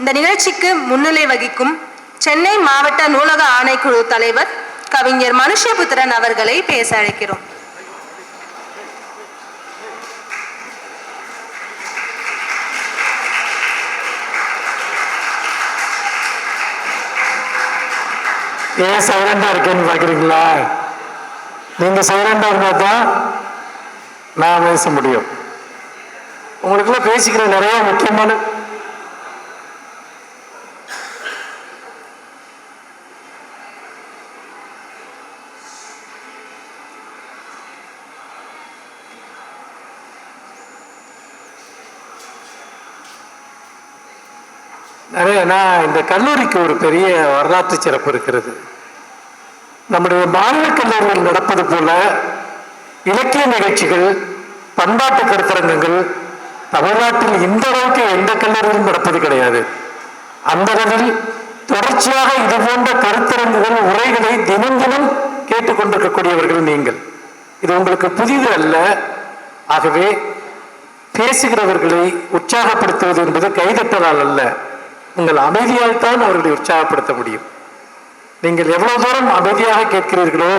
இந்த நிகழ்ச்சிக்கு முன்னிலை வகிக்கும் சென்னை மாவட்ட நூலக ஆணைக்குழு தலைவர் கவிஞர் மனுஷபுத்திரன் அவர்களை பேச அழைக்கிறோம். ஏன் சைலண்டா இருக்கேன்னு பாக்குறீங்களா நீங்க சைலண்டா இருந்தா தான் நான் பேச முடியும். உங்களுக்குள்ள பேசிக்கிற நிறைய முக்கியமான நிறைய நான் இந்த கல்லூரிக்கு ஒரு பெரிய வரலாற்று சிறப்பு இருக்கிறது. நம்முடைய மாநில கல்லூரியில் நடப்பது போல இலக்கிய நிகழ்ச்சிகள் பண்பாட்டு கருத்தரங்கங்கள் தமிழ்நாட்டில் இந்த அளவுக்கு எந்த கல்லூரியிலும் நடப்பது கிடையாது. அந்த அளவில் தொடர்ச்சியாக இது போன்ற கருத்தரங்குகள் உரைகளை தினம் தினம் கேட்டுக்கொண்டிருக்கக்கூடியவர்கள் நீங்கள். இது உங்களுக்கு புதிது அல்ல. ஆகவே பேசுகிறவர்களை உற்சாகப்படுத்துவது என்பது கைதட்டலால் அல்ல. உங்கள் அமைதியால் தான் அவர்களை உற்சாகப்படுத்த முடியும். நீங்கள் எவ்வளவு தூரம் அமைதியாக கேட்கிறீர்களோ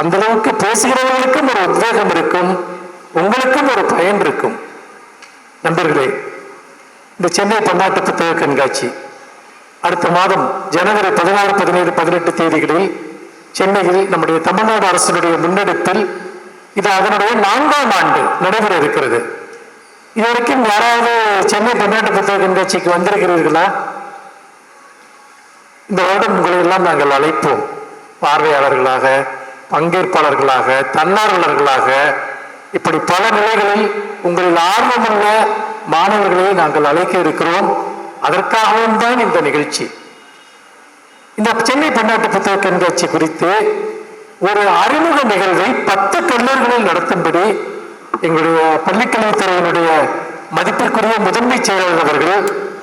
அந்த அளவுக்கு பேசுகிறவர்களுக்கும் ஒரு உத்வேகம் இருக்கும் உங்களுக்கும் ஒரு பயன் இருக்கும். நண்பர்களே இந்த சென்னை பன்னாட்டு புத்தக கண்காட்சி அடுத்த மாதம் ஜனவரி பதினாறு பதினேழு பதினெட்டு தேதிகளில் சென்னையில் நம்முடைய தமிழ்நாடு அரசினுடைய முன்னெடுப்பில் இது அதனுடைய நான்காம் ஆண்டு நடைபெற இருக்கிறது. இதுவரைக்கும் யாராவது சென்னை பன்னாட்டு புத்தக கண்காட்சிக்கு வந்திருக்கிறீர்களா? இந்த வருடம் உங்களை எல்லாம் நாங்கள் அழைப்போம். பார்வையாளர்களாக பங்கேற்பாளர்களாக தன்னார்வலர்களாக. இப்படி பல நிலைகளில் உங்களில் ஆர்வமுள்ள மாணவர்களை நாங்கள் அழைக்க இருக்கிறோம். அதற்காகவும் தான் இந்த நிகழ்ச்சி. இந்த சென்னை பன்னாட்டு புத்தக கண்காட்சி குறித்து ஒரு அறிமுக நிகழ்வை பத்து கல்லூரிகளில் நடத்தும்படி எங்களுடைய பள்ளிக்கல்வித்துறையினுடைய மதிப்பிற்குரிய முதன்மை செயலாளர் அவர்கள்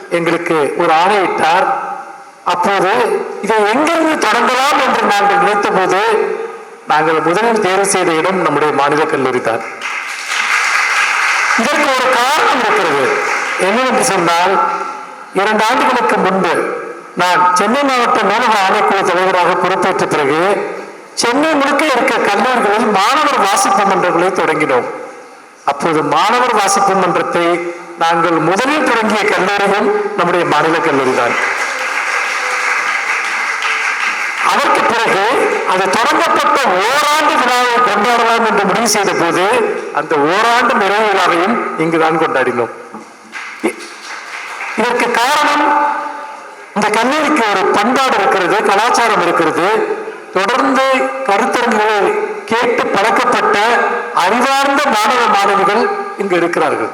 எங்களுக்கு ஒரு ஆணையிட்டார். அப்போது இதை எங்கிருந்து தொடங்கலாம் என்று நாங்கள் நினைத்த போது நாங்கள் முதலில் தேர்வு செய்த இடம் நம்முடைய மாநில கல்லூரி தான். இதற்கு ஒரு காரணம் இருக்கிறது. என்னவென்று சொன்னால் இரண்டு ஆண்டுகளுக்கு முன்பு நான் சென்னை மாவட்ட நூலக ஆணைக்குழு தலைவராக பொறுப்பேற்ற பிறகு சென்னை முழுக்க இருக்க கல்லூரிகளில் மாணவர் வாசிப்பு மன்றங்களை தொடங்கினோம். அப்போது மாணவர் வாசிப்பு மன்றத்தை நாங்கள் முதலில் தொடங்கிய கல்லூரியும் நம்முடைய மாநில கல்லூரி தான். அதற்கு பிறகு அது தொடங்கப்பட்ட ஓராண்டு விழாவை கொண்டாடலாம் என்று முடிவு செய்த போது அந்த ஓராண்டு நிறைவு விழாவையும் இங்குதான் கொண்டாடினோம். இ- இதற்கு காரணம் இந்த கல்லூரிக்கு ஒரு பண்பாடு இருக்கிறது கலாச்சாரம் இருக்கிறது. தொடர்ந்து கருத்தரங்களை கேட்டு பழக்கப்பட்ட அறிவார்ந்த மாணவ மாணவிகள் இங்கு இருக்கிறார்கள்.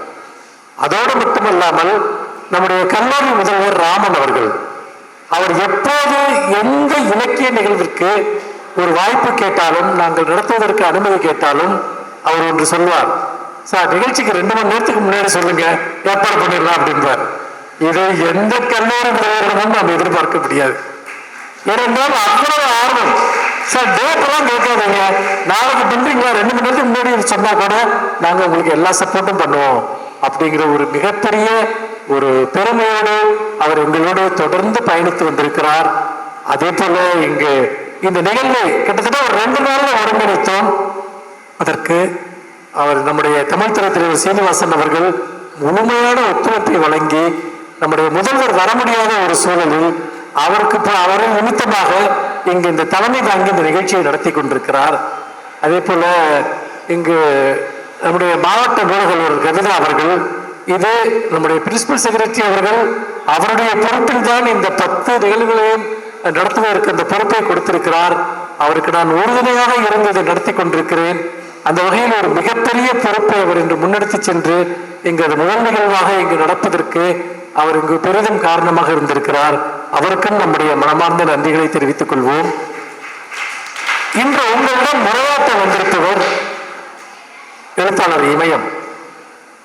அதோடு மட்டுமல்லாமல் நம்முடைய கல்லூரி முதல்வர் ராமன் அவர்கள் அவர் எப்போது எந்த இலக்கிய நிகழ்விற்கு ஒரு வாய்ப்பு கேட்டாலும் நாங்கள் நடத்துவதற்கு அனுமதி கேட்டாலும் அவர் ஒன்று சொல்வார் சார் நிகழ்ச்சிக்கு ரெண்டு மணி நேரத்துக்கு முன்னாடி சொல்லுங்க ஏற்பாடு பண்ணிடலாம் அப்படின்பார். இதை எந்த கல்லூரி முதல்வரிடமும் நாம் எதிர்பார்க்க முடியாது. ஏனென்றால் அவ்வளவு ஆர்வம். சார் டேட் எல்லாம் கேட்காதீங்க. நாளைக்கு பண்றீங்களா ரெண்டு மணி நேரத்துக்கு முன்னாடி சொன்னா கூட நாங்க உங்களுக்கு எல்லா சப்போர்ட்டும் பண்ணுவோம் அப்படிங்கிற ஒரு மிகப்பெரிய ஒரு பெருமையோடு அவர் எங்களோடு தொடர்ந்து பயணித்து வந்திருக்கிறார். அதே போல இங்கு இந்த நிகழ்வு கிட்டத்தட்ட ஒரு ரெண்டு நாள்ல ஒருங்கிணைத்தோம் அதற்கு அவர் நம்முடைய தமிழ் தலைவர் சீனிவாசன் அவர்கள் முழுமையான ஒத்துழைப்பை வழங்கி நம்முடைய முதல்வர் வர முடியாத ஒரு சூழலில் அவருக்கு ப- அவரின் நிமித்தமாக இங்கு இந்த தலைமை தாங்கி இந்த நிகழ்ச்சியை நடத்தி கொண்டிருக்கிறார். அதே போல இங்கு நம்முடைய மாவட்ட நூலகர் கவிதா அவர்கள் இது நம்முடைய பிரின்சிபல் செக்ரட்டரி அவர்கள் அவருடைய பொறுப்பில் தான் இந்த பத்து நிகழ்வுகளையும் நடத்துவதற்கு அந்த பொறுப்பை கொடுத்திருக்கிறார். அவருக்கு நான் உறுதுணையாக இருந்து இதை நடத்தி கொண்டிருக்கிறேன். அந்த வகையில் ஒரு மிகப்பெரிய பொறுப்பை அவர் இன்று முன்னெடுத்து சென்று இங்கு அது முதல் நிகழ்வாக இங்கு நடப்பதற்கு அவர் இங்கு பெரிதும் காரணமாக இருந்திருக்கிறார். அவருக்கும் நம்முடைய மனமார்ந்த நன்றிகளை தெரிவித்துக் கொள்வோம். இன்று உங்களிடம் முறையாட்ட வந்திருப்பவர் எழுத்தாளர் இமயம்.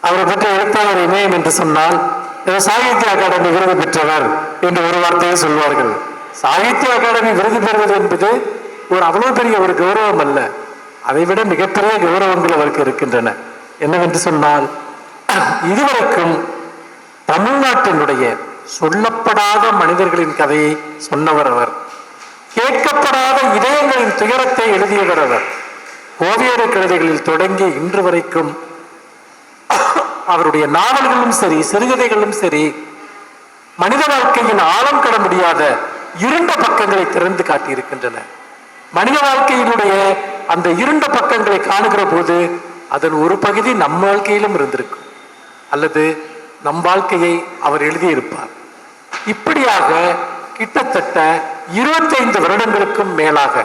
அவரை பற்றி எழுத்தாளர் இமயம் என்று சொன்னால் சாகித்ய அகாடமி விருது பெற்றவர் என்று ஒரு வார்த்தையை சொல்வார்கள். சாகித்ய அகாடமி விருது பெறுவது என்பது ஒரு அவ்வளவு பெரிய ஒரு கௌரவம் அல்ல. அதைவிட மிகப்பெரிய கௌரவங்கள் அவருக்கு இருக்கின்றன. என்னவென்று சொன்னால் இதுவரைக்கும் தமிழ்நாட்டினுடைய சொல்லப்படாத மனிதர்களின் கதையை சொன்னவர் அவர். கேட்கப்படாத இதயங்களின் துயரத்தை எழுதியவர் அவர். ஓவியர் கவிதைகளில் தொடங்கி இன்று வரைக்கும் அவருடைய நாவல்களும் சரி சிறுகதைகளும் சரி மனித வாழ்க்கையின் ஆழம் கட முடியாத இருண்ட பக்கங்களை திறந்து காட்டியிருக்கின்றன. மனித வாழ்க்கையினுடைய அந்த இருண்ட பக்கங்களை காணுகிற போது அதன் ஒரு பகுதி நம் வாழ்க்கையிலும் இருந்திருக்கும் அல்லது நம் வாழ்க்கையை அவர் எழுதியிருப்பார். இப்படியாக கிட்டத்தட்ட இருபத்தைந்து வருடங்களுக்கும் மேலாக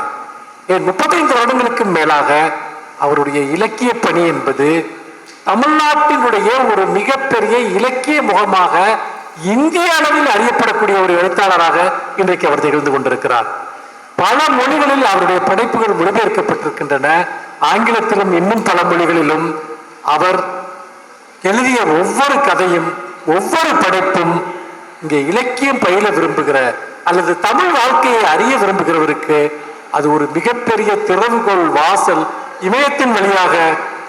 ஏன் முப்பத்தைந்து வருடங்களுக்கும் மேலாக அவருடைய இலக்கிய பணி என்பது தமிழ்நாட்டினுடைய ஒரு மிகப்பெரிய இலக்கிய முகமாக இந்திய அளவில் அறியப்படக்கூடிய ஒரு எழுத்தாளராக இன்றைக்கு அவர் திகழ்ந்து கொண்டிருக்கிறார். பல மொழிகளில் அவருடைய படைப்புகள் மொழிபெயர்க்கப்பட்டிருக்கின்றன. ஆங்கிலத்திலும் இன்னும் பல மொழிகளிலும் அவர் எழுதிய ஒவ்வொரு கதையும் ஒவ்வொரு படைப்பும் இங்கே இலக்கியம் பயில விரும்புகிற அல்லது தமிழ் வாழ்க்கையை அறிய விரும்புகிறவருக்கு அது ஒரு மிகப்பெரிய திறவுகோள் வாசல் இமயத்தின் வழியாக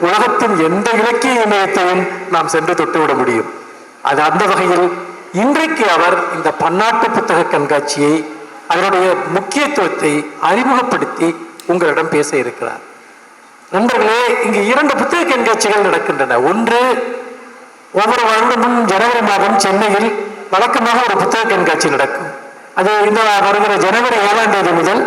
உலகத்தின் எந்த இலக்கிய இமயத்தையும் நாம் சென்று தொட்டுவிட முடியும். அது அந்த வகையில் இன்றைக்கு அவர் இந்த பன்னாட்டு புத்தக கண்காட்சியை அதனுடைய முக்கியத்துவத்தை அறிமுகப்படுத்தி உங்களிடம் பேச இருக்கிறார். நண்பர்களே இங்கு இரண்டு புத்தக கண்காட்சிகள் நடக்கின்றன. ஒன்று ஒவ்வொரு வருடமும் ஜனவரி மாதம் சென்னையில் வழக்கமாக ஒரு புத்தக கண்காட்சி நடக்கும். அது இந்த வருகிற ஜனவரி ஏழாம் தேதி முதல்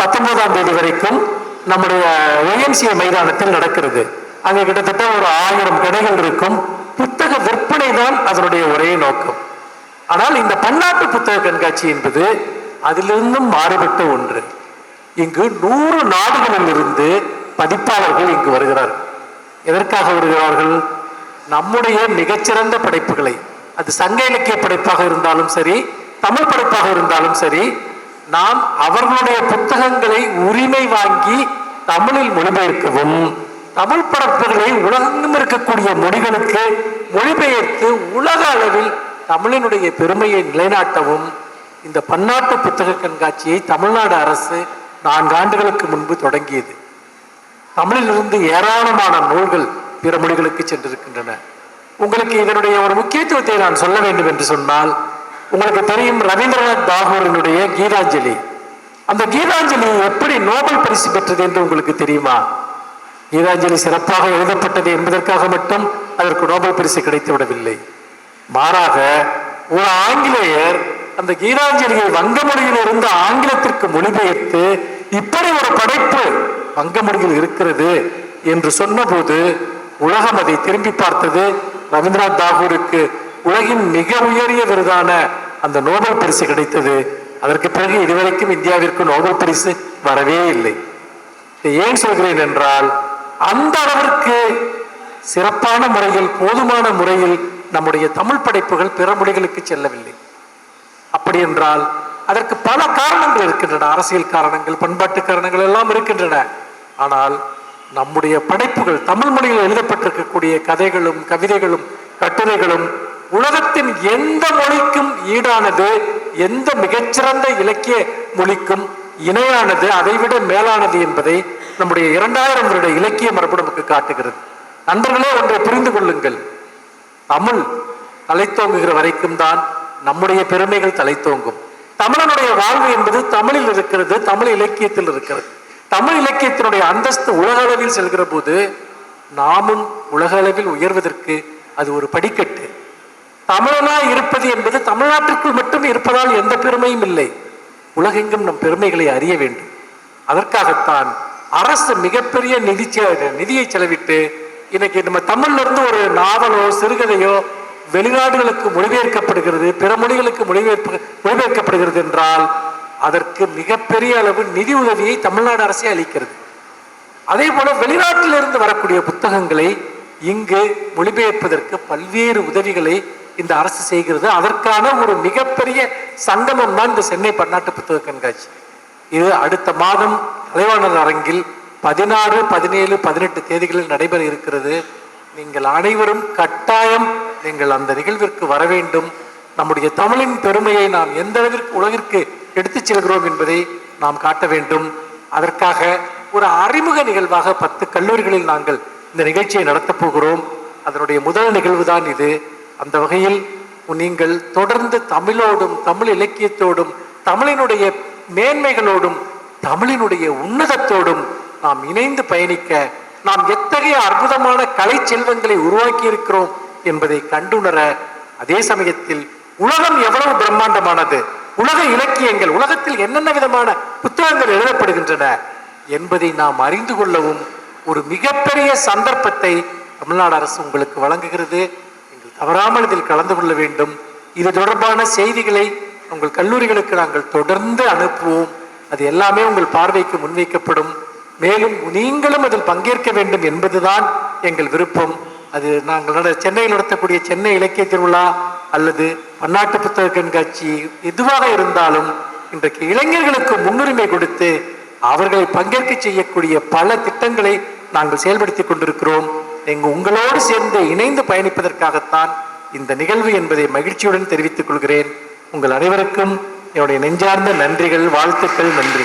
பத்தொன்பதாம் தேதி வரைக்கும் நம்முடைய ஒய்எம்சிஏ மைதானத்தில் நடக்கிறது. அங்கே கிட்டத்தட்ட ஒரு ஆயிரம் கடைகள் இருக்கும். புத்தக விற்பனை தான் அதனுடைய ஒரே நோக்கம். ஆனால் இந்த பன்னாட்டு புத்தக கண்காட்சி என்பது அதிலிருந்தும் மாறுபட்ட ஒன்று. இங்கு நூறு நாடுகளில் இருந்து பதிப்பாளர்கள் இங்கு வருகிறார்கள். எதற்காக வருகிறார்கள்? நம்முடைய மிகச்சிறந்த படைப்புகளை. அது சங்க இலக்கிய படைப்பாக இருந்தாலும் சரி தமிழ் படைப்பாக இருந்தாலும் சரி நாம் அவர்களுடைய புத்தகங்களை உரிமை வாங்கி தமிழில் மொழிபெயர்க்கவும் தமிழ் படைப்புகளை உலகெங்கும் இருக்கக்கூடிய மொழிகளுக்கு மொழிபெயர்த்து உலக அளவில் தமிழினுடைய பெருமையை நிலைநாட்டவும் இந்த பன்னாட்டு புத்தக கண்காட்சியை தமிழ்நாடு அரசு நான்கு ஆண்டுகளுக்கு முன்பு தொடங்கியது. தமிழிலிருந்து ஏராளமான நூல்கள் பிற மொழிகளுக்கு சென்றிருக்கின்றன. உங்களுக்கு இதனுடைய ஒரு முக்கியத்துவத்தை நான் சொல்ல வேண்டும் என்று சொன்னால் உங்களுக்கு தெரியும் ரவீந்திரநாத் தாகூரினுடைய கீதாஞ்சலி. அந்த கீதாஞ்சலி எப்படி நோபல் பரிசு பெற்றது என்று உங்களுக்கு தெரியுமா? கீதாஞ்சலி சிறப்பாக எழுதப்பட்டது என்பதற்காக மட்டும் அதற்கு நோபல் பரிசு கிடைத்துவிடவில்லை மாறாக ஒரு ஆங்கிலேயர் அந்த கீதாஞ்சலியை வங்க மொழியில் இருந்து ஆங்கிலத்திற்கு மொழிபெயர்த்து இப்படி ஒரு படைப்பு வங்க மொழியில் இருக்கிறது என்று சொன்னபோது உலகம் அதை திரும்பி பார்த்தது. ரவீந்திரநாத் தாகூருக்கு உலகின் மிக உயரிய விருதான அந்த நோபல் பரிசு கிடைத்தது. அதற்கு பிறகு இதுவரைக்கும் இந்தியாவிற்கு நோபல் பரிசு வரவே இல்லை. ஏன் சொல்கிறேன் என்றால் அந்த அளவிற்கு சிறப்பான முறையில் போதுமான முறையில் நம்முடைய தமிழ் படைப்புகள் பிற மொழிகளுக்கு செல்லவில்லை. அப்படி என்றால் அதற்கு பல காரணங்கள் இருக்கின்றன. அரசியல் காரணங்கள் பண்பாட்டு காரணங்கள் எல்லாம் இருக்கின்றன. ஆனால் நம்முடைய படைப்புகள் தமிழ் மொழியில் எழுதப்பட்டிருக்கக்கூடிய கதைகளும் கவிதைகளும் கட்டுரைகளும் உலகத்தின் எந்த மொழிக்கும் ஈடானது எந்த மிகச்சிறந்த இலக்கிய மொழிக்கும் இணையானது அதைவிட மேலானது என்பதை நம்முடைய இரண்டாயிரம் வருட இலக்கிய மரபு நமக்கு காட்டுகிறது. நண்பர்களே ஒன்றை புரிந்து கொள்ளுங்கள். தமிழ் தலைத்தோங்குகிற வரைக்கும் தான் நம்முடைய பெருமைகள் தலைத்தோங்கும். தமிழனுடைய வாழ்வு என்பது தமிழில் இருக்கிறது தமிழ் இலக்கியத்தில் இருக்கிறது. தமிழ் இலக்கியத்தினுடைய அந்தஸ்து உலக அளவில் செல்கிற போது நாமும் உலக அளவில் உயர்வதற்கு அது ஒரு படிக்கட்டு. தமிழனாய் இருப்பது என்பது தமிழ்நாட்டிற்குள் மட்டும் இருப்பதால் எந்த பெருமையும் இல்லை. உலகெங்கும் நம் பெருமைகளை அறிய வேண்டும். அதற்காகத்தான் அரசு மிகப்பெரிய நிதி நிதியை செலவிட்டு இன்னைக்கு நம்ம தமிழ்ல இருந்து ஒரு நாவலோ சிறுகதையோ வெளிநாடுகளுக்கு மொழிபெயர்க்கப்படுகிறது பிற மொழிகளுக்கு மொழிபெயர்ப்பு மொழிபெயர்க்கப்படுகிறது என்றால் அதற்கு மிகப்பெரிய அளவு நிதி உதவியை தமிழ்நாடு அரசே அளிக்கிறது. அதே போல வெளிநாட்டிலிருந்து வரக்கூடிய புத்தகங்களை இங்கு மொழிபெயர்ப்பதற்கு பல்வேறு உதவிகளை இந்த அரசு செய்கிறது. அதற்கான ஒரு மிகப்பெரிய சங்கமம் தான் இந்த சென்னை பன்னாட்டு புத்தக கண்காட்சி. இது அடுத்த மாதம் கலைவாணர் அரங்கில் பதினாறு பதினேழு பதினெட்டு தேதிகளில் நடைபெற இருக்கிறது. நீங்கள் அனைவரும் கட்டாயம் நீங்கள் அந்த நிகழ்விற்கு வர வேண்டும். நம்முடைய தமிழின் பெருமையை நாம் எந்த அளவிற்கு உலகிற்கு எடுத்துச் செல்கிறோம் என்பதை நாம் காட்ட வேண்டும். அதற்காக ஒரு அறிமுக நிகழ்வாக பத்து கல்லூரிகளில் நாங்கள் இந்த நிகழ்ச்சியை நடத்தப் போகிறோம். அதனுடைய முதல் நிகழ்வு தான் இது. அந்த வகையில் நீங்கள் தொடர்ந்து தமிழோடும் தமிழ் இலக்கியத்தோடும் தமிழினுடைய மேன்மைகளோடும் தமிழினுடைய உன்னதத்தோடும் நாம் இணைந்து பயணிக்க நாம் எத்தகைய அற்புதமான கலை செல்வங்களை உருவாக்கி இருக்கிறோம் என்பதை கண்டுணர அதே சமயத்தில் உலகம் எவ்வளவு பிரம்மாண்டமானது உலக இலக்கியங்கள் உலகத்தில் என்னென்ன விதமான புத்தகங்கள் எழுதப்படுகின்றன என்பதை நாம் அறிந்து கொள்ளவும் ஒரு மிகப்பெரிய சந்தர்ப்பத்தை தமிழ்நாடு அரசு உங்களுக்கு வழங்குகிறது. நீங்கள் தவறாமல் இதில் கலந்து கொள்ள வேண்டும். இது தொடர்பான செய்திகளை உங்கள் கல்லூரிகளுக்கு நாங்கள் தொடர்ந்து அனுப்புவோம். அது எல்லாமே உங்கள் பார்வைக்கு முன்வைக்கப்படும். மேலும் நீங்களும் அதில் பங்கேற்க வேண்டும் என்பதுதான் எங்கள் விருப்பம். அது நாங்கள் நட சென்னையில் நடத்தக்கூடிய சென்னை இலக்கிய திருவிழா அல்லது பன்னாட்டு புத்தக கண்காட்சி எதுவாக இருந்தாலும் இன்றைக்கு இளைஞர்களுக்கு முன்னுரிமை கொடுத்து அவர்களை பங்கேற்க செய்யக்கூடிய பல திட்டங்களை நாங்கள் செயல்படுத்தி கொண்டிருக்கிறோம். எங்க உங்களோடு சேர்ந்து இணைந்து பயணிப்பதற்காகத்தான் இந்த நிகழ்வு என்பதை மகிழ்ச்சியுடன் தெரிவித்துக் கொள்கிறேன். உங்கள் அனைவருக்கும் என்னுடைய நெஞ்சார்ந்த நன்றிகள் வாழ்த்துக்கள் நன்றி.